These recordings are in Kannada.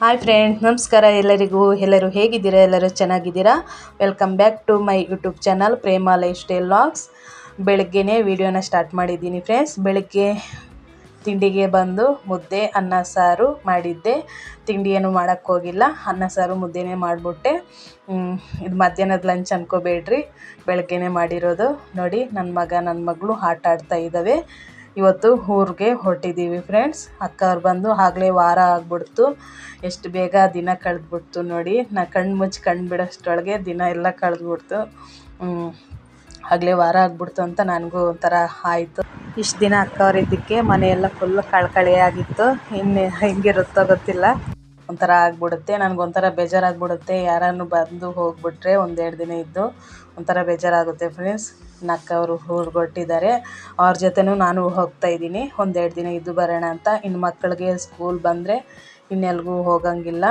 ಹಾಯ್ ಫ್ರೆಂಡ್ಸ್ ನಮಸ್ಕಾರ ಎಲ್ಲರಿಗೂ. ಎಲ್ಲರೂ ಹೇಗಿದ್ದೀರಾ? ಎಲ್ಲರೂ ಚೆನ್ನಾಗಿದ್ದೀರಾ? Welcome back to my YouTube channel Prema life style logs ಬೆಳಗ್ಗೆನೇ ವಿಡಿಯೋನ ಸ್ಟಾರ್ಟ್ ಮಾಡಿದ್ದೀನಿ ಫ್ರೆಂಡ್ಸ್ ಬೆಳಗ್ಗೆ ತಿಂಡಿಗೆ ಬಂದು ಮುದ್ದೆ, ಅನ್ನ, ಸಾರು ಮಾಡಿದ್ದೆ. ತಿಂಡಿ ಏನು ಮಾಡೋಕ್ಕೆ ಹೋಗಿಲ್ಲ. ಅನ್ನ, ಸಾರು, ಮುದ್ದೆನೇ ಮಾಡಿಬಿಟ್ಟೆ. ಇದು ಮಧ್ಯಾಹ್ನದ ಲಂಚ್ ಅನ್ಕೋಬೇಡ್ರಿ. ಬೆಳಗ್ಗೆನೇ ಮಾಡಿರೋದು. ನೋಡಿ ನನ್ನ ಮಗ ನನ್ನ ಮಗಳು ಆಟ ಆಡ್ತಾ ಇದ್ದಾವೆ ಇವತ್ತು ಊರಿಗೆ ಹೊರಟಿದ್ದೀವಿ ಫ್ರೆಂಡ್ಸ್ ಅಕ್ಕವ್ರು ಬಂದು ಆಗಲೇ ವಾರ ಆಗ್ಬಿಡ್ತು. ಎಷ್ಟು ಬೇಗ ದಿನ ಕಳೆದ್ಬಿಡ್ತು ನೋಡಿ. ನಾ ಕಣ್ಣು ಮುಚ್ಚಿ ಕಣ್ಣು ಬಿಡೋಷ್ಟೊಳಗೆ ದಿನ ಎಲ್ಲ ಕಳೆದ್ಬಿಡ್ತು. ಆಗಲೇ ವಾರ ಆಗ್ಬಿಡ್ತು ಅಂತ ನನಗೂ ಒಂಥರ ಆಯಿತು. ಇಷ್ಟು ದಿನ ಅಕ್ಕವ್ರು ಇದ್ದಕ್ಕೆ ಮನೆಯೆಲ್ಲ ಫುಲ್ ಕಳ್ಕಳಿಯಾಗಿತ್ತು. ಇನ್ನು ಹೆಂಗಿರುತ್ತೋ ಗೊತ್ತಿಲ್ಲ. ಒಂಥರ ಆಗ್ಬಿಡುತ್ತೆ ನನಗೊಂಥರ ಬೇಜಾರಾಗ್ಬಿಡುತ್ತೆ. ಯಾರನ್ನು ಬಂದು ಹೋಗ್ಬಿಟ್ರೆ ಒಂದೆರಡು ದಿನ ಇದ್ದು ಒಂಥರ ಬೇಜಾರಾಗುತ್ತೆ ಫ್ರೆಂಡ್ಸ್ ನಕ್ಕವರು ಅವರು ಅವ್ರ ಜೊತೆನೂ ನಾನು ಹೋಗ್ತಾ ಇದ್ದೀನಿ. ಒಂದೆರಡು ದಿನ ಇದ್ದು ಬರೋಣ ಅಂತ. ಇನ್ನು ಮಕ್ಕಳಿಗೆ ಸ್ಕೂಲ್ ಬಂದರೆ ಇನ್ನೆಲ್ಗೂ ಹೋಗಂಗಿಲ್ಲ.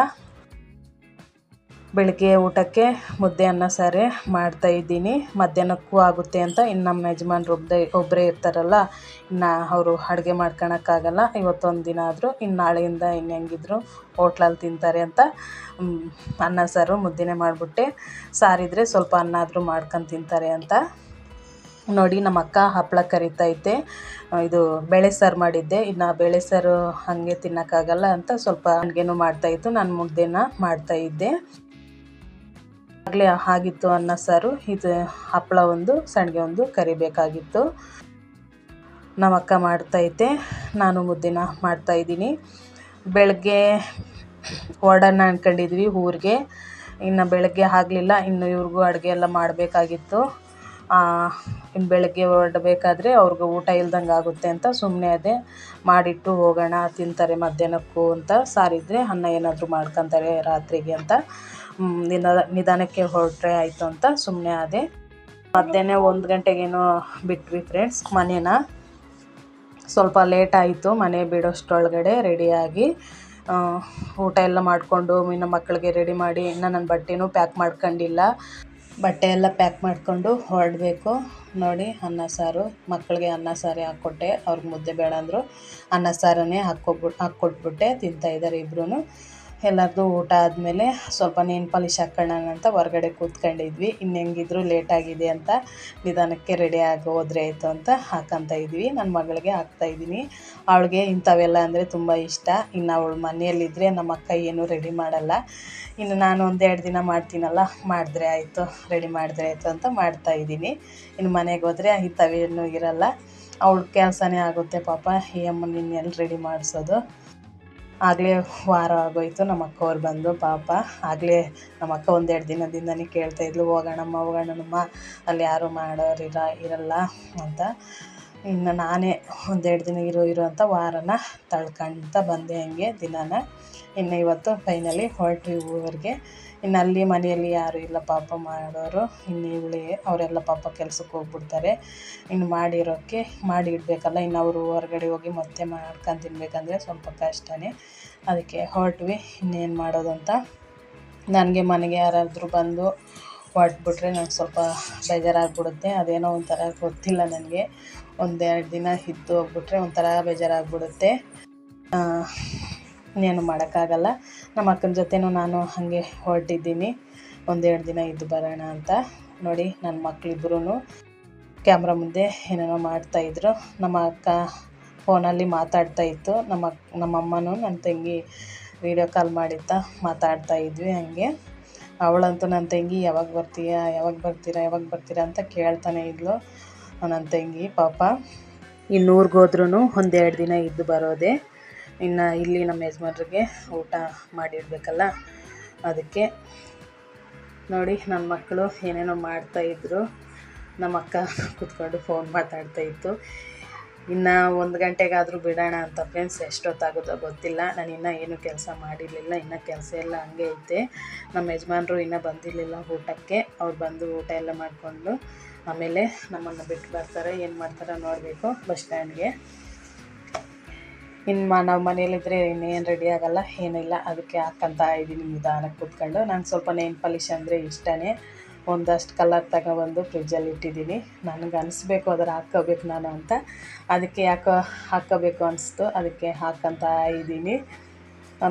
ಬೆಳಗ್ಗೆ ಊಟಕ್ಕೆ ಮುದ್ದೆ ಅನ್ನ ಸಾರೇ ಮಾಡ್ತಾ ಇದ್ದೀನಿ. ಮಧ್ಯಾಹ್ನಕ್ಕೂ ಆಗುತ್ತೆ ಅಂತ ಇನ್ನು ನಮ್ಮ ಯಜಮಾನ್ರು ಒಬ್ಬರೇ ಒಬ್ಬರೇ ಇರ್ತಾರಲ್ಲ, ಇನ್ನು ಅವರು ಅಡುಗೆ ಮಾಡ್ಕೊಳಕ್ಕಾಗಲ್ಲ. ಇವತ್ತೊಂದು ದಿನ ಆದರೂ ಇನ್ನು ನಾಳೆಯಿಂದ ಇನ್ನು ಹೆಂಗಿದ್ರು ಹೋಟ್ಲಲ್ಲಿ ತಿಂತಾರೆ ಅಂತ ಅನ್ನ ಸಾರು ಮುದ್ದೆನೇ ಮಾಡಿಬಿಟ್ಟೆ. ಸಾರಿದ್ರೆ ಸ್ವಲ್ಪ ಅನ್ನ ಆದರೂ ಮಾಡ್ಕೊಂಡು ತಿಂತಾರೆ ಅಂತ. ನೋಡಿ, ನಮ್ಮ ಅಕ್ಕ ಹಪ್ಪಳ ಕರಿತೈತೆ ಇದು ಬೇಳೆ ಸಾರು ಮಾಡಿದ್ದೆ. ಇನ್ನು ಬೇಳೆ ಸಾರು ಹಾಗೆ ತಿನ್ನೋಕ್ಕಾಗಲ್ಲ ಅಂತ ಸ್ವಲ್ಪ ಅಡುಗೆನೂ ಮಾಡ್ತಾಯಿತ್ತು ನಾನು ಮುದ್ದೆನ ಮಾಡ್ತಾಯಿದ್ದೆ ಆಗಲೇ ಆಗಿತ್ತು ಅನ್ನ ಸಾರು. ಇದು ಹಪ್ಪಳ ಒಂದು ಸಂಡಿಗೆ ಒಂದು ಕರಿಬೇಕಾಗಿತ್ತು. ನಮ್ಮ ಅಕ್ಕ ಮಾಡ್ತೈತೆ ನಾನು ಮುದ್ದಿನ ಮಾಡ್ತಾಯಿದ್ದೀನಿ ಬೆಳಗ್ಗೆ ಹೊರಡೋಣ ಅಂದ್ಕೊಂಡಿದ್ವಿ ಊರಿಗೆ. ಇನ್ನು ಬೆಳಗ್ಗೆ ಆಗಲಿಲ್ಲ, ಇನ್ನು ಇವ್ರಿಗೂ ಅಡುಗೆ ಎಲ್ಲ ಮಾಡಬೇಕಾಗಿತ್ತು. ಇನ್ನು ಬೆಳಗ್ಗೆ ಹೊರಡಬೇಕಾದ್ರೆ ಅವ್ರಿಗೆ ಊಟ ಇಲ್ದಂಗೆ ಆಗುತ್ತೆ ಅಂತ ಸುಮ್ಮನೆ ಅದೇ ಮಾಡಿಟ್ಟು ಹೋಗೋಣ, ತಿಂತಾರೆ ಮಧ್ಯಾಹ್ನಕ್ಕೂ ಅಂತ. ಸಾರಿದ್ರೆ ಅನ್ನ ಏನಾದರೂ ಮಾಡ್ಕೊತಾರೆ ರಾತ್ರಿಗೆ ಅಂತ. ನಿಧಾನಕ್ಕೆ ಹೊರಟ್ರೆ ಆಯಿತು ಅಂತ ಸುಮ್ಮನೆ ಆದೆ. ಮಧ್ಯಾಹ್ನ ಒಂದು ಗಂಟೆಗೇನೋ ಬಿಟ್ವಿ ಫ್ರೆಂಡ್ಸ್ ಮನೇನ. ಸ್ವಲ್ಪ ಲೇಟ್ ಆಯಿತು, ಮನೆ ಬಿಡೋಷ್ಟೊಳಗಡೆ ರೆಡಿಯಾಗಿ ಊಟ ಎಲ್ಲ ಮಾಡಿಕೊಂಡು ಇನ್ನು ಮಕ್ಕಳಿಗೆ ರೆಡಿ ಮಾಡಿ, ಇನ್ನು ನನ್ನ ಬಟ್ಟೆನೂ ಪ್ಯಾಕ್ ಮಾಡ್ಕೊಂಡಿಲ್ಲ. ಬಟ್ಟೆ ಎಲ್ಲ ಪ್ಯಾಕ್ ಮಾಡಿಕೊಂಡು ಹೊರಡಬೇಕು. ನೋಡಿ, ಅನ್ನ ಸಾರು, ಮಕ್ಕಳಿಗೆ ಅನ್ನ ಸಾರೇ ಹಾಕ್ಕೊಟ್ಟೆ. ಅವ್ರಿಗೆ ಮುದ್ದೆ ಬೇಡ ಅಂದರು. ಅನ್ನ ಸಾರನ್ನೇ ಹಾಕ್ಕೊಬಿಟ್ಟು ಹಾಕ್ಕೊಟ್ಬಿಟ್ಟೆ ತಿಂತಾಯಿದ್ದಾರೆ ಇಬ್ಬರೂ ಎಲ್ಲರದ್ದು ಊಟ ಆದಮೇಲೆ ಸ್ವಲ್ಪ ನೇಣು ಪಾಲಿಶ್ ಹಾಕೋಣ ಅಂತ ಹೊರಗಡೆ ಕೂತ್ಕೊಂಡಿದ್ವಿ. ಇನ್ನು ಹೆಂಗಿದ್ರು ಲೇಟಾಗಿದೆ ಅಂತ ನಿಧಾನಕ್ಕೆ ರೆಡಿ ಆಗಿ ಹೋದ್ರೆ ಆಯಿತು ಅಂತ ಹಾಕಂತ ಇದ್ವಿ. ನನ್ನ ಮಗಳಿಗೆ ಹಾಕ್ತಾಯಿದ್ದೀನಿ ಅವಳಿಗೆ ಇಂಥವೆಲ್ಲ ಅಂದರೆ ತುಂಬ ಇಷ್ಟ. ಇನ್ನು ಅವಳು ಮನೆಯಲ್ಲಿದ್ದರೆ ನಮ್ಮ ಅಕ್ಕ ಏನೂ ರೆಡಿ ಮಾಡಲ್ಲ. ಇನ್ನು ನಾನು ಒಂದೆರಡು ದಿನ ಮಾಡ್ತೀನಲ್ಲ, ಮಾಡಿದ್ರೆ ಆಯಿತು ರೆಡಿ ಮಾಡಿದ್ರೆ ಆಯಿತು ಅಂತ ಮಾಡ್ತಾಯಿದ್ದೀನಿ ಇನ್ನು ಮನೆಗೆ ಹೋದರೆ ಇಂಥವೇನು ಇರಲ್ಲ. ಅವಳ ಕೆಲಸನೇ ಆಗುತ್ತೆ ಪಾಪ. ಈ ಅಮ್ಮನ ಇನ್ನೆಲ್ಲಿ ರೆಡಿ ಮಾಡಿಸೋದು. ಆಗಲೇ ವಾರ ಆಗೋಯ್ತು ನಮ್ಮ ಅಕ್ಕವ್ರು ಬಂದು ಪಾಪ. ಆಗಲೇ ನಮ್ಮ ಅಕ್ಕ ಒಂದೆರಡು ದಿನದಿಂದನೇ ಕೇಳ್ತಾಯಿದ್ಲು ಹೋಗೋಣಮ್ಮ ಹೋಗೋಣಮ್ಮ, ಅಲ್ಲಿ ಯಾರು ಮಾಡೋರಿರ ಇರಲ್ಲ ಅಂತ. ಇನ್ನು ನಾನೇ ಒಂದೆರಡು ದಿನ ಇರೋ ಇರೋ ಅಂತ ವಾರನ ತಳ್ಕೊಳ್ತಾ ಬಂದೆ ಹಂಗೆ ದಿನಾನ. ಇನ್ನು ಇವತ್ತು ಫೈನಲಿ ಹೊರಟ್ವಿ ಊರಿಗೆ. ಇನ್ನು ಅಲ್ಲಿ ಮನೆಯಲ್ಲಿ ಯಾರೂ ಇಲ್ಲ, ಪಾಪ ಮಾಡೋರು. ಇನ್ನು ಇವಳೇ, ಅವರೆಲ್ಲ ಪಾಪ ಕೆಲ್ಸಕ್ಕೆ ಹೋಗ್ಬಿಡ್ತಾರೆ. ಇನ್ನು ಮಾಡಿರೋಕ್ಕೆ, ಮಾಡಿ ಇಡಬೇಕಲ್ಲ. ಇನ್ನು ಅವರು ಹೊರಗಡೆ ಹೋಗಿ ಮತ್ತೆ ಮಾಡ್ಕೊಂಡು ತಿನ್ಬೇಕಂದ್ರೆ ಸ್ವಲ್ಪ ಕಷ್ಟನೇ. ಅದಕ್ಕೆ ಹೊರಟ್ವಿ. ಇನ್ನೇನು ಮಾಡೋದು ಅಂತ ನನಗೆ ಮನೆಗೆ ಯಾರಾದರೂ ಬಂದು ಹೊರಟ್ಬಿಟ್ರೆ ನಂಗೆ ಸ್ವಲ್ಪ ಬೇಜಾರಾಗ್ಬಿಡುತ್ತೆ. ಅದೇನೋ ಒಂಥರ ಗೊತ್ತಿಲ್ಲ ನನಗೆ. ಒಂದೆರಡು ದಿನ ಇದ್ದು ಹೋಗ್ಬಿಟ್ರೆ ಒಂಥರ ಬೇಜಾರಾಗ್ಬಿಡುತ್ತೆ. ಇನ್ನೇನು ಮಾಡೋಕ್ಕಾಗಲ್ಲ. ನಮ್ಮ ಅಕ್ಕನ ಜೊತೆನೂ ನಾನು ಹಾಗೆ ಹೊರಟಿದ್ದೀನಿ. ಒಂದೆರಡು ದಿನ ಇದ್ದು ಬರೋಣ ಅಂತ. ನೋಡಿ ನನ್ನ ಮಕ್ಕಳಿಬ್ರು ಕ್ಯಾಮ್ರಾ ಮುಂದೆ ಏನೇನೋ ಮಾಡ್ತಾಯಿದ್ರು ನಮ್ಮ ಅಕ್ಕ ಫೋನಲ್ಲಿ ಮಾತಾಡ್ತಾ ಇತ್ತು. ನಮ್ಮ ನಮ್ಮಮ್ಮನೂ ನನ್ನ ತಂಗಿ ವೀಡಿಯೋ ಕಾಲ್ ಮಾಡಿತ್ತಾ ಮಾತಾಡ್ತಾ ಇದ್ವಿ ಹಂಗೆ. ಅವಳಂತೂ ನನ್ನ ತಂಗಿ, ಯಾವಾಗ ಬರ್ತೀಯಾ, ಯಾವಾಗ ಬರ್ತೀರಾ ಯಾವಾಗ ಬರ್ತೀರಾ ಅಂತ ಕೇಳ್ತಾನೆ ಇದ್ಲು ನನ್ನ ತಂಗಿ, ಪಾಪ. ಇನ್ನು ಊರಿಗೆ ಹೋದ್ರೂ ಒಂದೆರಡು ದಿನ ಇದ್ದು ಬರೋದೆ. ಇನ್ನು ಇಲ್ಲಿ ನಮ್ಮ ಯಜಮಾನ್ರಿಗೆ ಊಟ ಮಾಡಿಡಬೇಕಲ್ಲ ಅದಕ್ಕೆ. ನೋಡಿ ನನ್ನ ಮಕ್ಕಳು ಏನೇನೋ ಮಾಡ್ತಾಯಿದ್ರು ನಮ್ಮ ಅಕ್ಕ ಕೂತ್ಕೊಂಡು ಫೋನ್ ಮಾತಾಡ್ತಾಯಿತ್ತು ಇನ್ನು ಒಂದು ಗಂಟೆಗಾದರೂ ಬಿಡೋಣ ಅಂತ ಫ್ರೆಂಡ್ಸ್ ಎಷ್ಟೊತ್ತಾಗುತ್ತೋ ಗೊತ್ತಿಲ್ಲ. ನಾನು ಇನ್ನೂ ಏನು ಕೆಲಸ ಮಾಡಿರಲಿಲ್ಲ, ಇನ್ನೂ ಕೆಲಸ ಎಲ್ಲ ಹಂಗೆ ಐತೆ. ನಮ್ಮ ಯಜಮಾನರು ಇನ್ನೂ ಬಂದಿರಲಿಲ್ಲ ಊಟಕ್ಕೆ. ಅವ್ರು ಬಂದು ಊಟ ಎಲ್ಲ ಮಾಡಿಕೊಂಡು ಆಮೇಲೆ ನಮ್ಮನ್ನು ಬಿಟ್ಟು ಬರ್ತಾರೆ. ಏನು ಮಾಡ್ತಾರೆ ನೋಡಬೇಕು ಬಸ್ ಸ್ಟ್ಯಾಂಡ್ಗೆ. ಇನ್ನು ಮಾ, ನಾವು ಮನೇಲಿದ್ದರೆ ಇನ್ನೇನು ರೆಡಿ ಆಗೋಲ್ಲ, ಏನಿಲ್ಲ. ಅದಕ್ಕೆ ಹಾಕಂತ ಇದ್ದೀನಿ ನಿಧಾನಕ್ಕೆ ಕೂತ್ಕೊಂಡು. ನಂಗೆ ಸ್ವಲ್ಪ ನೇಮ್ ಪಾಲಿಶ್ ಅಂದರೆ ಇಷ್ಟನೇ. ಒಂದಷ್ಟು ಕಲರ್ ತಗೊಬಂದು ಫ್ರಿಜ್ಜಲ್ಲಿ ಇಟ್ಟಿದ್ದೀನಿ. ನನಗೆ ಅನಿಸ್ಬೇಕು ಅದರ ಹಾಕ್ಕೋಬೇಕು ನಾನು ಅಂತ. ಅದಕ್ಕೆ ಯಾಕೋ ಹಾಕ್ಕೋಬೇಕು ಅನಿಸ್ತು. ಅದಕ್ಕೆ ಹಾಕಂತ ಇದ್ದೀನಿ.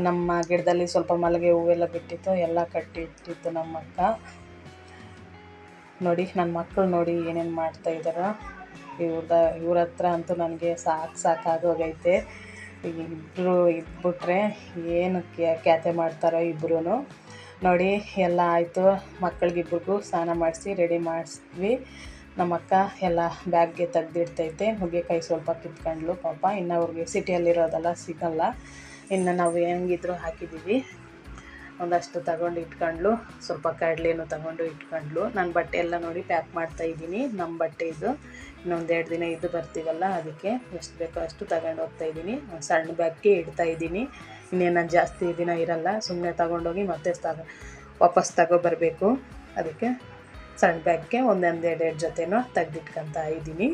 ನಮ್ಮ ಗಿಡದಲ್ಲಿ ಸ್ವಲ್ಪ ಮಲ್ಲಿಗೆ ಹೂವೆಲ್ಲ ಬಿಟ್ಟಿತ್ತು. ಎಲ್ಲ ಕಟ್ಟಿ ಇಟ್ಟಿತ್ತು ನಮ್ಮ ಅಕ್ಕ. ನೋಡಿ ನನ್ನ ಮಕ್ಕಳು ನೋಡಿ ಏನೇನು ಮಾಡ್ತಾ ಇದ್ದಾರ ಇವ್ರದ, ಇವ್ರ ಹತ್ರ ಅಂತೂ ನನಗೆ ಸಾಕು ಸಾಕಾಗೋಗೈತೆ ಇಬ್ಬರು ಇದ್ಬಿಟ್ರೆ ಏನು ಕ್ಯಾತೆ ಮಾಡ್ತಾರೋ ಇಬ್ಬರೂ ನೋಡಿ, ಎಲ್ಲ ಆಯಿತು. ಮಕ್ಕಳಿಗಿಬ್ರಿಗೂ ಸ್ನಾನ ಮಾಡಿಸಿ, ರೆಡಿ ಮಾಡಿಸಿದ್ವಿ. ನಮ್ಮಕ್ಕ ಎಲ್ಲ ಬ್ಯಾಗ್ಗೆ ತೆಗ್ದಿಡ್ತೈತೆ. ಕೈ ಸ್ವಲ್ಪ ಕಿತ್ಕೊಂಡ್ಲು ಪಾಪ. ಇನ್ನು ಅವ್ರಿಗೆ ಸಿಟಿಯಲ್ಲಿರೋದೆಲ್ಲ ಸಿಗಲ್ಲ. ಇನ್ನು ನಾವು ಹೆಂಗಿದ್ರು ಹಾಕಿದ್ದೀವಿ. ಒಂದಷ್ಟು ತಗೊಂಡು ಇಟ್ಕೊಂಡ್ಲು ಸ್ವಲ್ಪ ಕಡಲೆನೂ ತಗೊಂಡು ಇಟ್ಕೊಂಡ್ಲು ನನ್ನ ಬಟ್ಟೆ ಎಲ್ಲ ನೋಡಿ ಪ್ಯಾಕ್ ಮಾಡ್ತಾ ಇದ್ದೀನಿ. ನಮ್ಮ ಬಟ್ಟೆ ಇದು. ಇನ್ನೊಂದೆರಡು ದಿನ ಇದು ಬರ್ತೀವಲ್ಲ, ಅದಕ್ಕೆ ಎಷ್ಟು ಬೇಕೋ ಅಷ್ಟು ತಗೊಂಡು ಹೋಗ್ತಾ ಇದ್ದೀನಿ. ಸಣ್ಣ ಬ್ಯಾಗ್ಗೆ ಇಡ್ತಾ ಇದ್ದೀನಿ. ಇನ್ನೇನು ಜಾಸ್ತಿ ದಿನ ಇರಲ್ಲ ಸುಮ್ಮನೆ ತಗೊಂಡೋಗಿ ಮತ್ತೆ ತಗೋ ವಾಪಸ್ ತಗೊಬರ್ಬೇಕು. ಅದಕ್ಕೆ ಸಣ್ಣ ಬ್ಯಾಗ್ಗೆ ಒಂದೊಂದು ಎರಡು ಜೊತೆನೂ ತೆಗೆದಿಟ್ಕೊತಾ ಇದ್ದೀನಿ.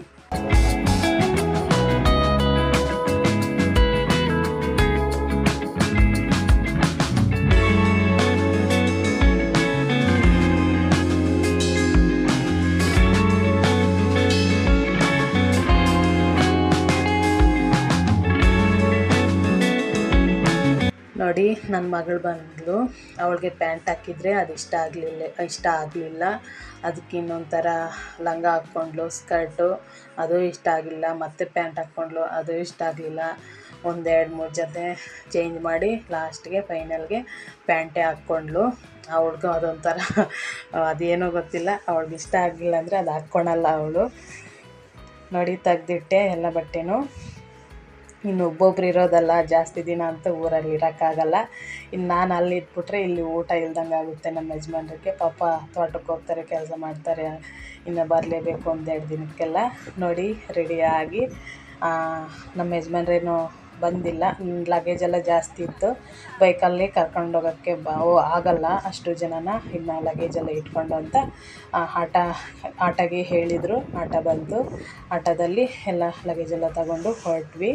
ನನ್ನ ಮಗಳು ಬಂದಳು ಅವಳಿಗೆ ಪ್ಯಾಂಟ್ ಹಾಕಿದರೆ ಅದು ಇಷ್ಟ ಆಗಲಿಲ್ಲ ಇಷ್ಟ ಆಗಲಿಲ್ಲ. ಅದಕ್ಕೆ ಇನ್ನೊಂಥರ ಲಂಗ ಹಾಕ್ಕೊಂಡ್ಳು ಸ್ಕರ್ಟು ಅದು ಇಷ್ಟ ಆಗಿಲ್ಲ ಮತ್ತೆ ಪ್ಯಾಂಟ್ ಹಾಕ್ಕೊಂಡ್ಳು, ಅದು ಇಷ್ಟ ಆಗಲಿಲ್ಲ. ಒಂದೆರಡು ಮೂರು ಜೊತೆ ಚೇಂಜ್ ಮಾಡಿ ಲಾಸ್ಟ್ಗೆ ಫೈನಲ್ಗೆ ಪ್ಯಾಂಟೇ ಹಾಕ್ಕೊಂಡ್ಳು. ಅವಳಿಗೂ ಅದೊಂಥರ ಅದೇನೋ ಗೊತ್ತಿಲ್ಲ. ಅವಳಿಗೆ ಇಷ್ಟ ಆಗಲಿಲ್ಲ ಅಂದರೆ ಅದು ಹಾಕ್ಕೊಳಲ್ಲ ಅವಳು. ನೋಡಿ ತೆಗ್ದಿಟ್ಟೆ ಎಲ್ಲ ಬಟ್ಟೆನೂ. ಇನ್ನು ಒಬ್ಬೊಬ್ರು ಇರೋದಲ್ಲ ಜಾಸ್ತಿ ದಿನ ಅಂತ ಊರಲ್ಲಿ ಇರೋಕ್ಕಾಗಲ್ಲ. ಇನ್ನು ನಾನು ಅಲ್ಲಿ ಇದ್ಬಿಟ್ರೆ ಇಲ್ಲಿ ಊಟ ಇಲ್ದಂಗೆ ಆಗುತ್ತೆ ನಮ್ಮ ಯಜಮಾನ್ರಿಗೆ. ಪಾಪ ತೋಟಕ್ಕೆ ಹೋಗ್ತಾರೆ, ಕೆಲಸ ಮಾಡ್ತಾರೆ, ಇನ್ನು ಬರಲೇಬೇಕು ಒಂದೆರಡು ದಿನಕ್ಕೆಲ್ಲ. ನೋಡಿ ರೆಡಿಯಾಗಿ ನಮ್ಮ ಯಜಮಾನ್ರೇನು ಬಂದಿಲ್ಲ. ಲಗೇಜ್ ಎಲ್ಲ ಜಾಸ್ತಿ ಇತ್ತು. ಬೈಕಲ್ಲಿ ಕರ್ಕೊಂಡು ಹೋಗೋಕ್ಕೆ ಬಾ ಆಗಲ್ಲ ಅಷ್ಟು ಜನನ. ಇನ್ನು ಲಗೇಜ್ ಎಲ್ಲ ಇಟ್ಕೊಂಡು ಅಂತ ಆಟ, ಆಟಗೆ ಹೇಳಿದರು. ಆಟ ಬಂತು. ಆಟೋದಲ್ಲಿ ಎಲ್ಲ ಲಗೇಜ್ ಎಲ್ಲ ತಗೊಂಡು ಹೊರಟ್ವಿ.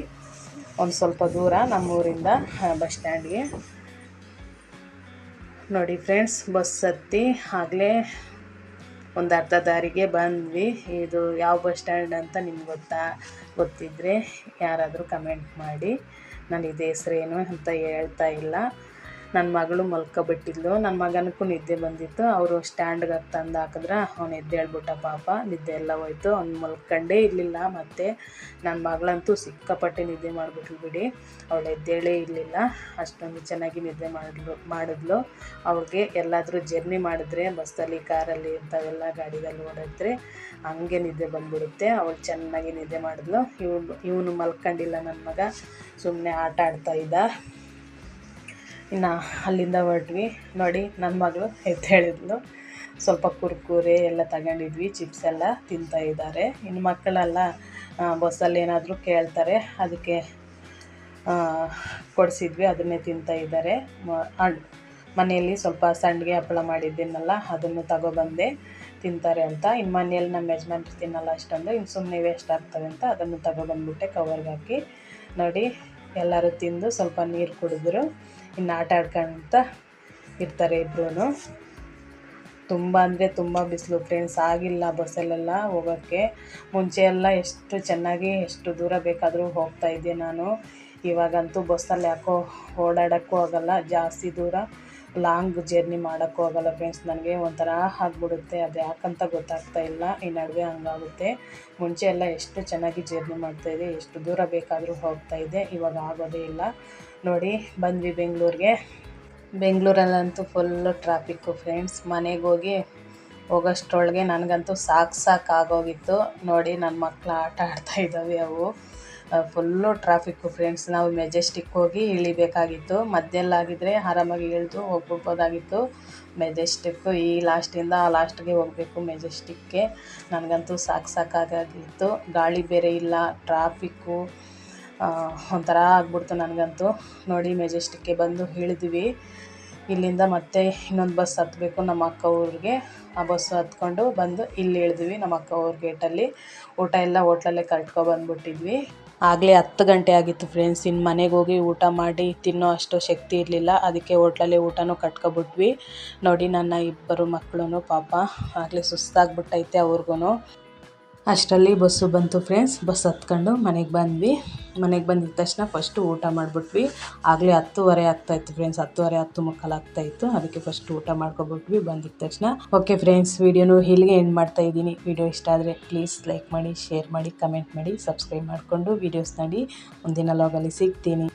ಒಂದು ಸ್ವಲ್ಪ ದೂರ ನಮ್ಮೂರಿಂದ ಬಸ್ ಸ್ಟ್ಯಾಂಡ್ಗೆ. ನೋಡಿ ಫ್ರೆಂಡ್ಸ್, ಬಸ್ ಹತ್ತಿ ಆಗಲೇ ಒಂದು ಅರ್ಧ ದಾರಿಗೆ ಬಂದ್ವಿ. ಇದು ಯಾವ ಬಸ್ ಸ್ಟ್ಯಾಂಡ್ ಅಂತ ನಿಮ್ಗೆ ಗೊತ್ತಾ? ಗೊತ್ತಿದ್ದರೆ ಯಾರಾದರೂ ಕಮೆಂಟ್ ಮಾಡಿ. ನಾನು ಇದು ಹೆಸ್ರೇನು ಅಂತ ಹೇಳ್ತಾ ಇಲ್ಲ. ನನ್ನ ಮಗಳು ಮಲ್ಕೊಬಿಟ್ಟಿದ್ಲು. ನನ್ನ ಮಗನಿಗೂ ನಿದ್ದೆ ಬಂದಿತ್ತು. ಅವರು ಸ್ಟ್ಯಾಂಡ್ಗೆ ತಂದು ಹಾಕಿದ್ರೆ ಅವ್ನು ಎದ್ದೇಳ್ಬಿಟ್ಟ ಪಾಪ. ನಿದ್ದೆ ಎಲ್ಲ ಹೋಯ್ತು. ಅವ್ನು ಮಲ್ಕೊಂಡೇ ಇರಲಿಲ್ಲ ಮತ್ತು ನನ್ನ ಮಗಳಂತೂ ಸಿಕ್ಕಾಪಟ್ಟೆ ನಿದ್ದೆ ಮಾಡಿಬಿಟ್ಲು ಬಿಡಿ. ಅವಳು ಎದ್ದೇಳೇ ಇರಲಿಲ್ಲ. ಅಷ್ಟೊಂದು ಚೆನ್ನಾಗಿ ನಿದ್ದೆ ಮಾಡಿದ್ಲು ಮಾಡಿದ್ಲು. ಅವ್ರಿಗೆ ಎಲ್ಲಾದರೂ ಜರ್ನಿ ಮಾಡಿದ್ರೆ, ಬಸ್ಸಲ್ಲಿ, ಕಾರಲ್ಲಿ ಇಂಥವೆಲ್ಲ ಗಾಡಿಗಳಲ್ಲಿ ಓಡಿದ್ರೆ ಹಂಗೆ ನಿದ್ದೆ ಬಂದ್ಬಿಡುತ್ತೆ. ಅವಳು ಚೆನ್ನಾಗಿ ನಿದ್ದೆ ಮಾಡಿದ್ಲು. ಇವನು ಇವನು ಮಲ್ಕೊಂಡಿಲ್ಲ ನನ್ನ ಮಗ. ಸುಮ್ಮನೆ ಆಟ ಆಡ್ತಾ ಇದ್ದ. ಇನ್ನು ಅಲ್ಲಿಂದ ಹೊರಟ್ವಿ. ನೋಡಿ ನನ್ನ ಮಗಳು ಎದ್ದು ಹೇಳಿದ್ಲು. ಸ್ವಲ್ಪ ಕುರ್ಕುರೆ ಎಲ್ಲ ತಗೊಂಡಿದ್ವಿ ಚಿಪ್ಸ್ ಎಲ್ಲ ತಿಂತಾ ಇದ್ದಾರೆ. ಇನ್ನು ಮಕ್ಕಳೆಲ್ಲ ಬಸ್ಸಲ್ಲಿ ಏನಾದರೂ ಕೇಳ್ತಾರೆ, ಅದಕ್ಕೆ ಕೊಡಿಸಿದ್ವಿ, ಅದನ್ನೇ ತಿಂತಾ ಇದ್ದಾರೆ. ಮನೆಯಲ್ಲಿ ಸ್ವಲ್ಪ ಸಂಡಿಗೆ ಹಪ್ಪಳ ಮಾಡಿದ್ದೀನಲ್ಲ, ಅದನ್ನು ತಗೊಬಂದೆ ತಿಂತಾರೆ ಅಂತ. ಇನ್ನು ಮನೆಯಲ್ಲಿ ನಮ್ಮ ಯಜಮಾನ್ರು ತಿನ್ನಲ್ಲ ಅಷ್ಟೊಂದು, ಇನ್ನು ಸುಮ್ಮನೆ ವೇಸ್ಟ್ ಆಗ್ತವೆ ಅಂತ ಅದನ್ನು ತಗೊಬಂದ್ಬಿಟ್ಟೆ ಕವರ್ಗೆ ಹಾಕಿ. ನೋಡಿ, ಎಲ್ಲರೂ ತಿಂದು ಸ್ವಲ್ಪ ನೀರು ಕುಡಿದ್ರು. ಇನ್ನು ಆಟ ಆಡ್ಕೊಂತ ಇರ್ತಾರೆ ಇಬ್ಬರೂ ತುಂಬ ಅಂದರೆ ತುಂಬ ಬಿಸಿಲು ಫ್ರೆಂಡ್ಸ್, ಆಗಿಲ್ಲ ಬಸ್ಸಲ್ಲೆಲ್ಲ ಹೋಗೋಕ್ಕೆ. ಮುಂಚೆ ಎಲ್ಲ ಎಷ್ಟು ಚೆನ್ನಾಗಿ ಎಷ್ಟು ದೂರ ಬೇಕಾದರೂ ಹೋಗ್ತಾಯಿದ್ದೆ ನಾನು. ಇವಾಗಂತೂ ಬಸ್ಸಲ್ಲಿ ಯಾಕೋ ಓಡಾಡೋಕ್ಕೂ ಆಗೋಲ್ಲ, ಜಾಸ್ತಿ ದೂರ. ಲಾಂಗ್ ಜರ್ನಿ ಮಾಡೋಕ್ಕೂ ಆಗೋಲ್ಲ ಫ್ರೆಂಡ್ಸ್ ನನಗೆ ಒಂಥರ ಆಗ್ಬಿಡುತ್ತೆ. ಅದು ಯಾಕಂತ ಗೊತ್ತಾಗ್ತಾ ಇಲ್ಲ. ಈ ನಡುವೆ ಹಂಗಾಗುತ್ತೆ. ಮುಂಚೆ ಎಲ್ಲ ಎಷ್ಟು ಚೆನ್ನಾಗಿ ಜರ್ನಿ ಮಾಡ್ತಾಯಿದೆ ಎಷ್ಟು ದೂರ ಬೇಕಾದರೂ ಹೋಗ್ತಾಯಿದ್ದೆ ಇವಾಗ ಆಗೋದೇ ಇಲ್ಲ. ನೋಡಿ, ಬಂದ್ವಿ ಬೆಂಗಳೂರಿಗೆ. ಬೆಂಗಳೂರಲ್ಲಂತೂ ಫುಲ್ಲು ಟ್ರಾಫಿಕ್ಕು ಫ್ರೆಂಡ್ಸ್ ಮನೆಗೆ ಹೋಗಿ ಹೋಗೋಷ್ಟ್ರೊಳಗೆ ನನಗಂತೂ ಸಾಕು ಸಾಕಾಗೋಗಿತ್ತು ನೋಡಿ ನನ್ನ ಮಕ್ಕಳು ಆಟ ಆಡ್ತಾ ಇದ್ದಾವೆ ಅವು. ಫುಲ್ಲು ಟ್ರಾಫಿಕ್ಕು ಫ್ರೆಂಡ್ಸ್ ನಾವು ಮೆಜೆಸ್ಟಿಕ್ ಹೋಗಿ ಇಳಿಬೇಕಾಗಿತ್ತು. ಮಧ್ಯಲ್ಲಾಗಿದ್ದರೆ ಆರಾಮಾಗಿ ಇಳಿದು ಹೋಗ್ಬಿಡ್ಬೋದಾಗಿತ್ತು ಮೆಜೆಸ್ಟಿಕ್ಕು ಈ ಲಾಸ್ಟಿಂದ ಆ ಲಾಸ್ಟ್ಗೆ ಹೋಗಬೇಕು ಮೆಜೆಸ್ಟಿಕ್ಗೆ ನನಗಂತೂ ಸಾಕು ಸಾಕಾಗಿತ್ತು ಗಾಳಿ ಬೇರೆ ಇಲ್ಲ ಟ್ರಾಫಿಕ್ಕು ಒಂಥರ ಆಗ್ಬಿಡ್ತು ನನಗಂತೂ. ನೋಡಿ ಮೆಜೆಸ್ಟಿಕ್ಗೆ ಬಂದು ಇಳಿದ್ವಿ. ಇಲ್ಲಿಂದ ಮತ್ತೆ ಇನ್ನೊಂದು ಬಸ್ ಹತ್ತಬೇಕು ನಮ್ಮ ಅಕ್ಕ ಊರಿಗೆ. ಆ ಬಸ್ ಹತ್ಕೊಂಡು ಬಂದು ಇಲ್ಲಿ ಇಳಿದ್ವಿ ನಮ್ಮ ಅಕ್ಕ ಊರ ಗೇಟಲ್ಲಿ ಊಟ ಎಲ್ಲ ಹೋಟ್ಲಲ್ಲೇ ಕಟ್ಕೊಬಂದ್ಬಿಟ್ಟಿದ್ವಿ ಆಗಲೇ ಹತ್ತು ಗಂಟೆ ಆಗಿತ್ತು ಫ್ರೆಂಡ್ಸ್ ಇನ್ನು ಮನೆಗೆ ಹೋಗಿ ಊಟ ಮಾಡಿ ತಿನ್ನೋ ಅಷ್ಟು ಶಕ್ತಿ ಇರಲಿಲ್ಲ. ಅದಕ್ಕೆ ಹೋಟ್ಲಲ್ಲೇ ಊಟನೂ ಕಟ್ಕೊಬಿಟ್ವಿ. ನೋಡಿ ನನ್ನ ಇಬ್ಬರು ಮಕ್ಕಳು ಪಾಪ, ಆಗಲೇ ಸುಸ್ತಾಗ್ಬಿಟ್ಟೈತೆ ಅವ್ರಿಗೂ ಅಷ್ಟರಲ್ಲಿ ಬಸ್ಸು ಬಂತು ಫ್ರೆಂಡ್ಸ್ ಬಸ್ ಹತ್ಕೊಂಡು ಮನೆಗೆ ಬಂದ್ವಿ. ಮನೆಗೆ ಬಂದಿದ ತಕ್ಷಣ ಫಸ್ಟು ಊಟ ಮಾಡಿಬಿಟ್ವಿ. ಆಗಲೇ ಹತ್ತುವರೆ ಆಗ್ತಾಯಿತ್ತು ಫ್ರೆಂಡ್ಸ್ ಹತ್ತುವರೆ ಹತ್ತು ಮುಕ್ಕಾಲು ಆಗ್ತಾಯಿತ್ತು ಅದಕ್ಕೆ ಫಸ್ಟ್ ಊಟ ಮಾಡ್ಕೊಬಿಟ್ವಿ ಬಂದಿದ ತಕ್ಷಣ. ಓಕೆ ಫ್ರೆಂಡ್ಸ್ ವಿಡಿಯೋನು ಇಲ್ಲಿಗೆ ಎಂಡ್ ಮಾಡ್ತಾ ಇದ್ದೀನಿ. ವಿಡಿಯೋ ಇಷ್ಟ ಆದರೆ ಪ್ಲೀಸ್ ಲೈಕ್ ಮಾಡಿ ಶೇರ್ ಮಾಡಿ ಕಮೆಂಟ್ ಮಾಡಿ ಸಬ್ಸ್ಕ್ರೈಬ್ ಮಾಡಿಕೊಂಡು ವೀಡಿಯೋಸ್ ನೋಡಿ. ಮುಂದಿನ ಲಾಗಲ್ಲಿ ಸಿಗ್ತೀನಿ.